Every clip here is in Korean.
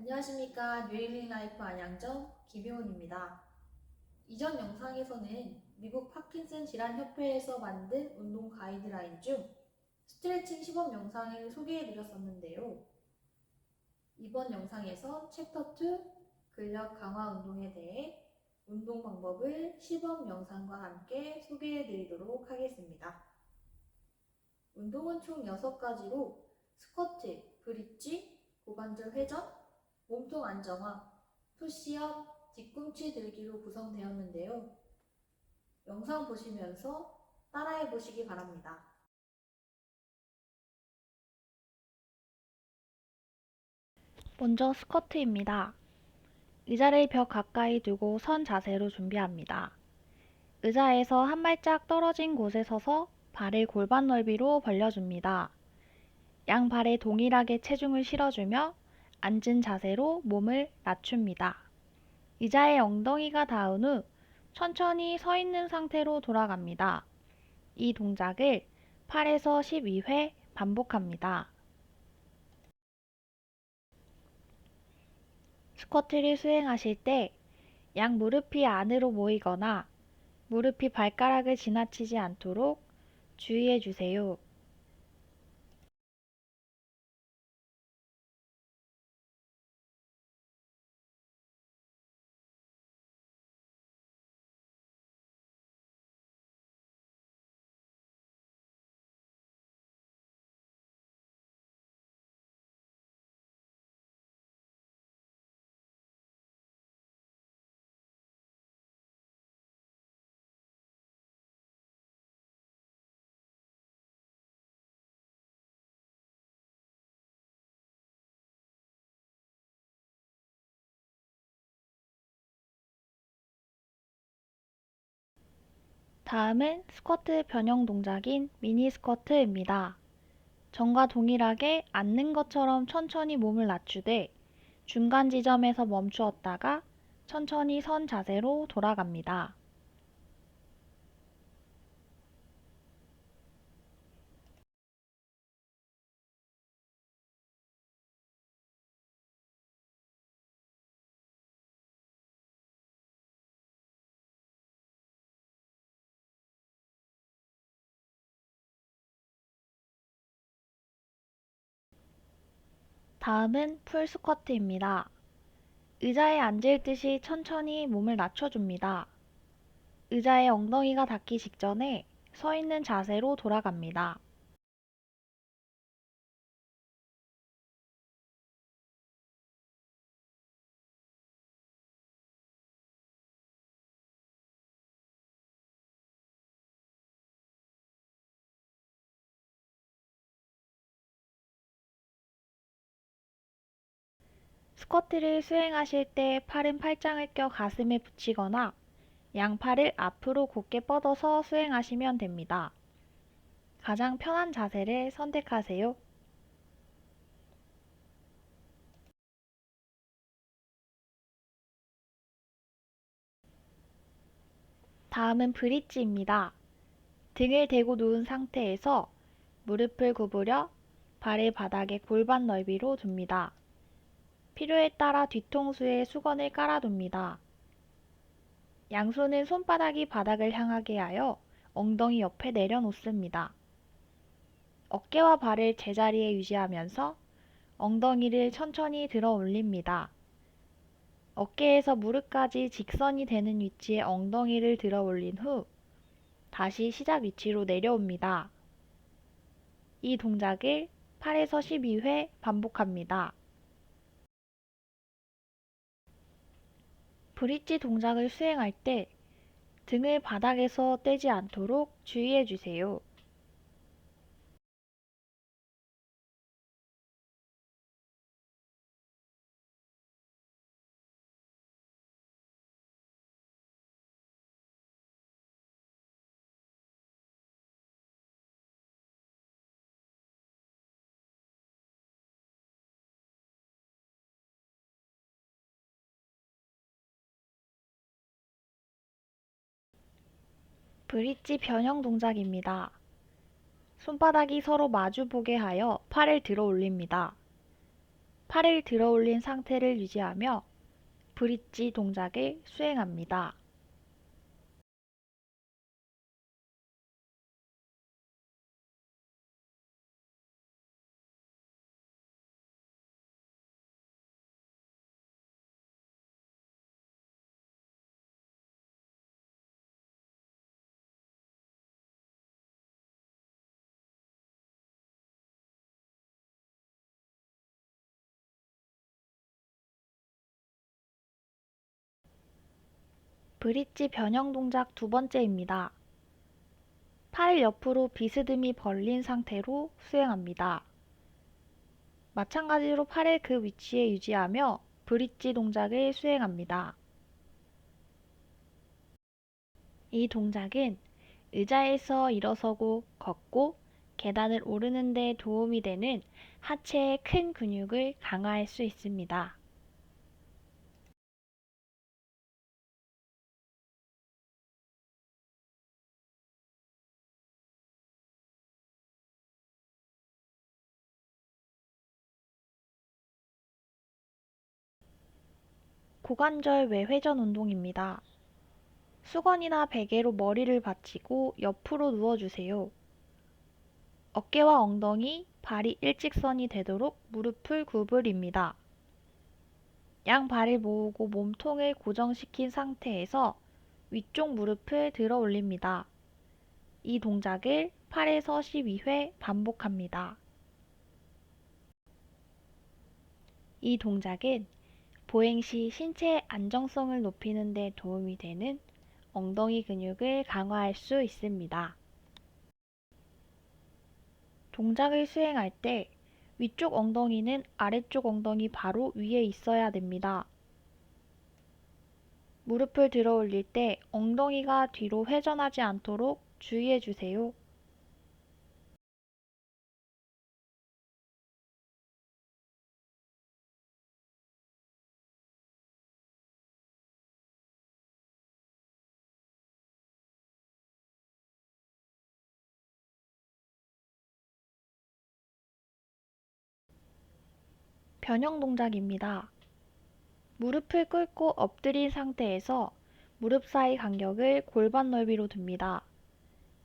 안녕하십니까. 뉴일링 라이프 안양점 김효은입니다. 이전 영상에서는 미국 파킨슨 질환 협회에서 만든 운동 가이드라인 중 스트레칭 시범 영상을 소개해 드렸었는데요. 이번 영상에서 챕터 2 근력 강화 운동에 대해 운동 방법을 시범 영상과 함께 소개해 드리도록 하겠습니다. 운동은 총 6가지로 스쿼트, 브릿지, 고관절 회전, 몸통 안정화, 푸시업, 뒤꿈치 들기로 구성되었는데요. 영상 보시면서 따라해 보시기 바랍니다. 먼저 스쿼트입니다. 의자를 벽 가까이 두고 선 자세로 준비합니다. 의자에서 한 발짝 떨어진 곳에 서서 발을 골반 넓이로 벌려줍니다. 양 발에 동일하게 체중을 실어주며 앉은 자세로 몸을 낮춥니다. 의자의 엉덩이가 닿은 후 천천히 서 있는 상태로 돌아갑니다. 이 동작을 8에서 12회 반복합니다. 스쿼트를 수행하실 때 양 무릎이 안으로 모이거나 무릎이 발가락을 지나치지 않도록 주의해 주세요. 다음은 스쿼트 변형 동작인 미니 스쿼트입니다. 전과 동일하게 앉는 것처럼 천천히 몸을 낮추되 중간 지점에서 멈추었다가 천천히 선 자세로 돌아갑니다. 다음은 풀 스쿼트입니다. 의자에 앉을 듯이 천천히 몸을 낮춰줍니다. 의자의 엉덩이가 닿기 직전에 서 있는 자세로 돌아갑니다. 스쿼트를 수행하실 때 팔은 팔짱을 껴 가슴에 붙이거나 양팔을 앞으로 곧게 뻗어서 수행하시면 됩니다. 가장 편한 자세를 선택하세요. 다음은 브릿지입니다. 등을 대고 누운 상태에서 무릎을 구부려 발을 바닥에 골반 넓이로 둡니다. 필요에 따라 뒤통수에 수건을 깔아둡니다. 양손은 손바닥이 바닥을 향하게 하여 엉덩이 옆에 내려놓습니다. 어깨와 발을 제자리에 유지하면서 엉덩이를 천천히 들어 올립니다. 어깨에서 무릎까지 직선이 되는 위치에 엉덩이를 들어 올린 후 다시 시작 위치로 내려옵니다. 이 동작을 8에서 12회 반복합니다. 브릿지 동작을 수행할 때 등을 바닥에서 떼지 않도록 주의해 주세요. 브릿지 변형 동작입니다. 손바닥이 서로 마주보게 하여 팔을 들어 올립니다. 팔을 들어 올린 상태를 유지하며 브릿지 동작을 수행합니다. 브릿지 변형 동작 두 번째입니다. 팔을 옆으로 비스듬히 벌린 상태로 수행합니다. 마찬가지로 팔을 그 위치에 유지하며 브릿지 동작을 수행합니다. 이 동작은 의자에서 일어서고 걷고 계단을 오르는 데 도움이 되는 하체의 큰 근육을 강화할 수 있습니다. 고관절 외회전 운동입니다. 수건이나 베개로 머리를 받치고 옆으로 누워주세요. 어깨와 엉덩이, 발이 일직선이 되도록 무릎을 구부립니다. 양 발을 모으고 몸통을 고정시킨 상태에서 위쪽 무릎을 들어 올립니다. 이 동작을 8에서 12회 반복합니다. 이 동작은 보행 시 신체의 안정성을 높이는 데 도움이 되는 엉덩이 근육을 강화할 수 있습니다. 동작을 수행할 때 위쪽 엉덩이는 아래쪽 엉덩이 바로 위에 있어야 됩니다. 무릎을 들어 올릴 때 엉덩이가 뒤로 회전하지 않도록 주의해 주세요. 변형 동작입니다. 무릎을 꿇고 엎드린 상태에서 무릎 사이 간격을 골반 넓이로 둡니다.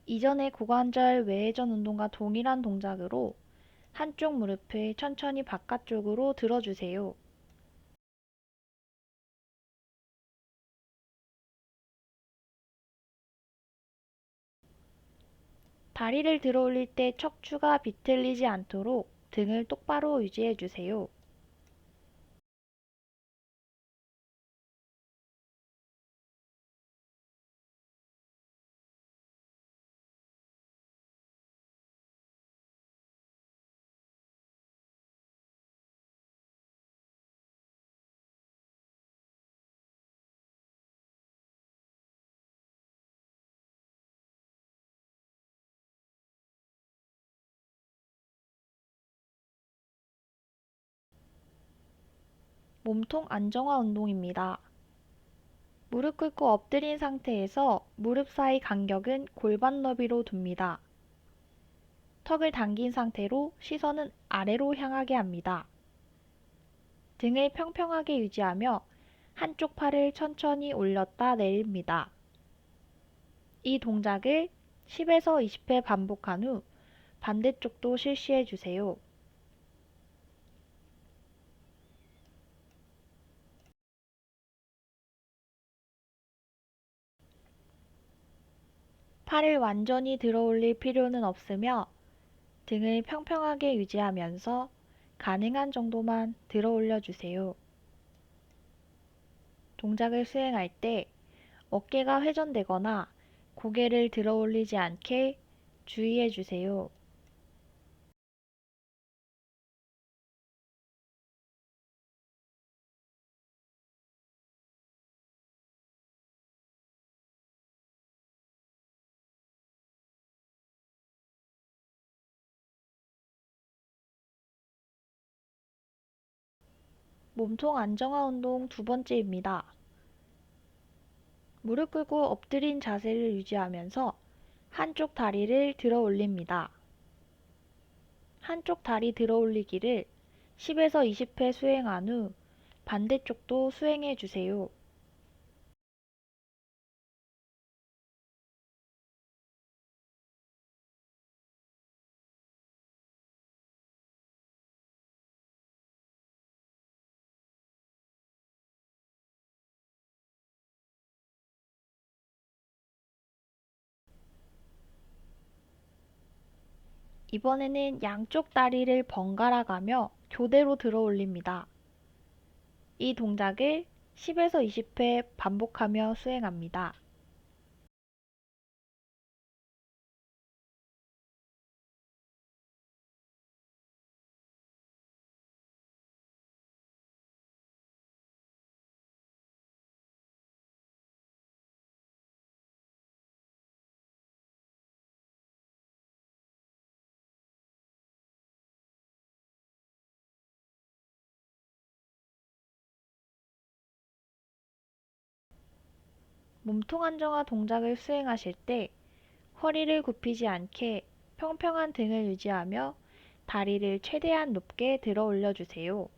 이전의 고관절 외회전 운동과 동일한 동작으로 한쪽 무릎을 천천히 바깥쪽으로 들어주세요. 다리를 들어 올릴 때 척추가 비틀리지 않도록 등을 똑바로 유지해 주세요. 몸통 안정화 운동입니다. 무릎 꿇고 엎드린 상태에서 무릎 사이 간격은 골반 너비로 둡니다. 턱을 당긴 상태로 시선은 아래로 향하게 합니다. 등을 평평하게 유지하며 한쪽 팔을 천천히 올렸다 내립니다. 이 동작을 10에서 20회 반복한 후 반대쪽도 실시해 주세요. 팔을 완전히 들어 올릴 필요는 없으며 등을 평평하게 유지하면서 가능한 정도만 들어 올려 주세요. 동작을 수행할 때 어깨가 회전되거나 고개를 들어 올리지 않게 주의해 주세요. 몸통 안정화 운동 두 번째입니다. 무릎 꿇고 엎드린 자세를 유지하면서 한쪽 다리를 들어 올립니다. 한쪽 다리 들어 올리기를 10에서 20회 수행한 후 반대쪽도 수행해 주세요. 이번에는 양쪽 다리를 번갈아 가며 교대로 들어 올립니다. 이 동작을 10에서 20회 반복하며 수행합니다. 몸통 안정화 동작을 수행하실 때 허리를 굽히지 않게 평평한 등을 유지하며 다리를 최대한 높게 들어 올려주세요.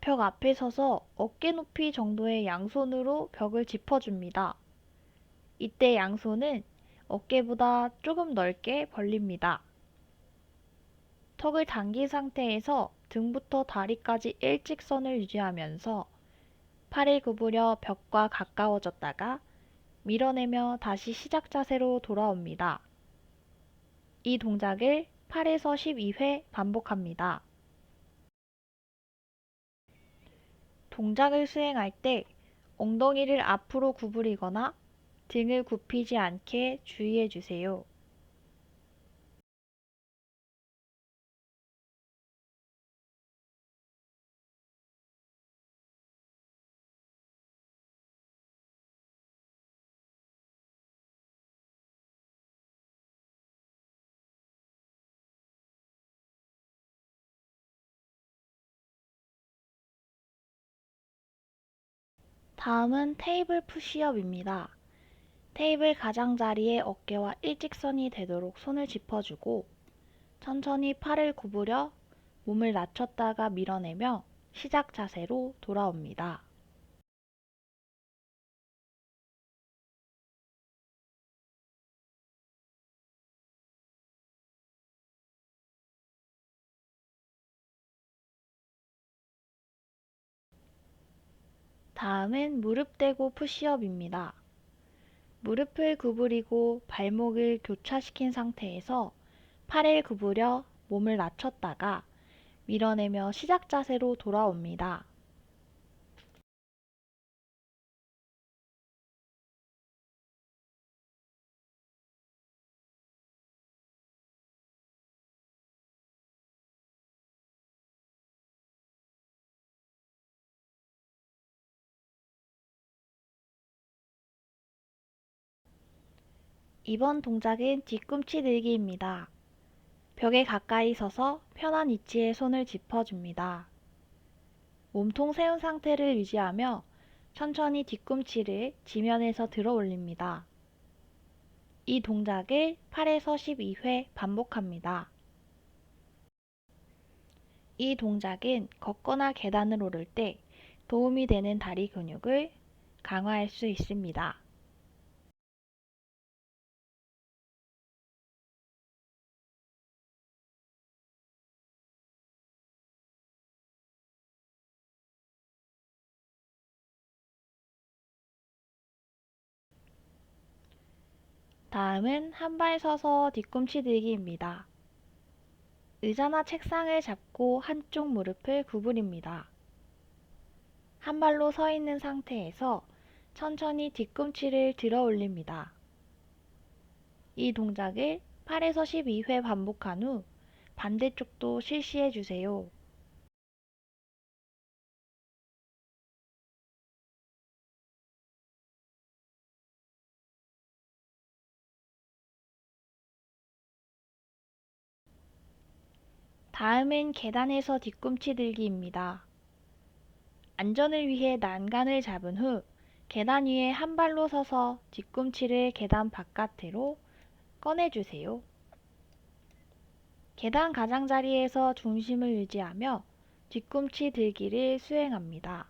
벽 앞에 서서 어깨 높이 정도의 양손으로 벽을 짚어줍니다. 이때 양손은 어깨보다 조금 넓게 벌립니다. 턱을 당긴 상태에서 등부터 다리까지 일직선을 유지하면서 팔을 구부려 벽과 가까워졌다가 밀어내며 다시 시작 자세로 돌아옵니다. 이 동작을 8에서 12회 반복합니다. 동작을 수행할 때 엉덩이를 앞으로 구부리거나 등을 굽히지 않게 주의해 주세요. 다음은 테이블 푸시업입니다. 테이블 가장자리에 어깨와 일직선이 되도록 손을 짚어주고 천천히 팔을 구부려 몸을 낮췄다가 밀어내며 시작 자세로 돌아옵니다. 다음은 무릎 대고 푸시업입니다. 무릎을 구부리고 발목을 교차시킨 상태에서 팔을 구부려 몸을 낮췄다가 밀어내며 시작 자세로 돌아옵니다. 이번 동작은 뒤꿈치 들기입니다. 벽에 가까이 서서 편한 위치에 손을 짚어줍니다. 몸통 세운 상태를 유지하며 천천히 뒤꿈치를 지면에서 들어 올립니다. 이 동작을 8에서 12회 반복합니다. 이 동작은 걷거나 계단을 오를 때 도움이 되는 다리 근육을 강화할 수 있습니다. 다음은 한 발 서서 뒤꿈치 들기입니다. 의자나 책상을 잡고 한쪽 무릎을 구부립니다. 한 발로 서 있는 상태에서 천천히 뒤꿈치를 들어 올립니다. 이 동작을 8에서 12회 반복한 후 반대쪽도 실시해 주세요. 다음은 계단에서 뒤꿈치 들기입니다. 안전을 위해 난간을 잡은 후 계단 위에 한 발로 서서 뒤꿈치를 계단 바깥으로 꺼내주세요. 계단 가장자리에서 중심을 유지하며 뒤꿈치 들기를 수행합니다.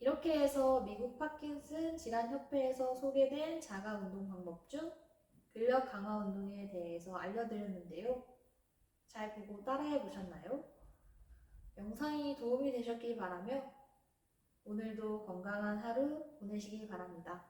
이렇게 해서 미국 파킨슨 질환협회에서 소개된 자가 운동 방법 중 근력 강화 운동에 대해서 알려드렸는데요. 잘 보고 따라해 보셨나요? 영상이 도움이 되셨길 바라며 오늘도 건강한 하루 보내시길 바랍니다.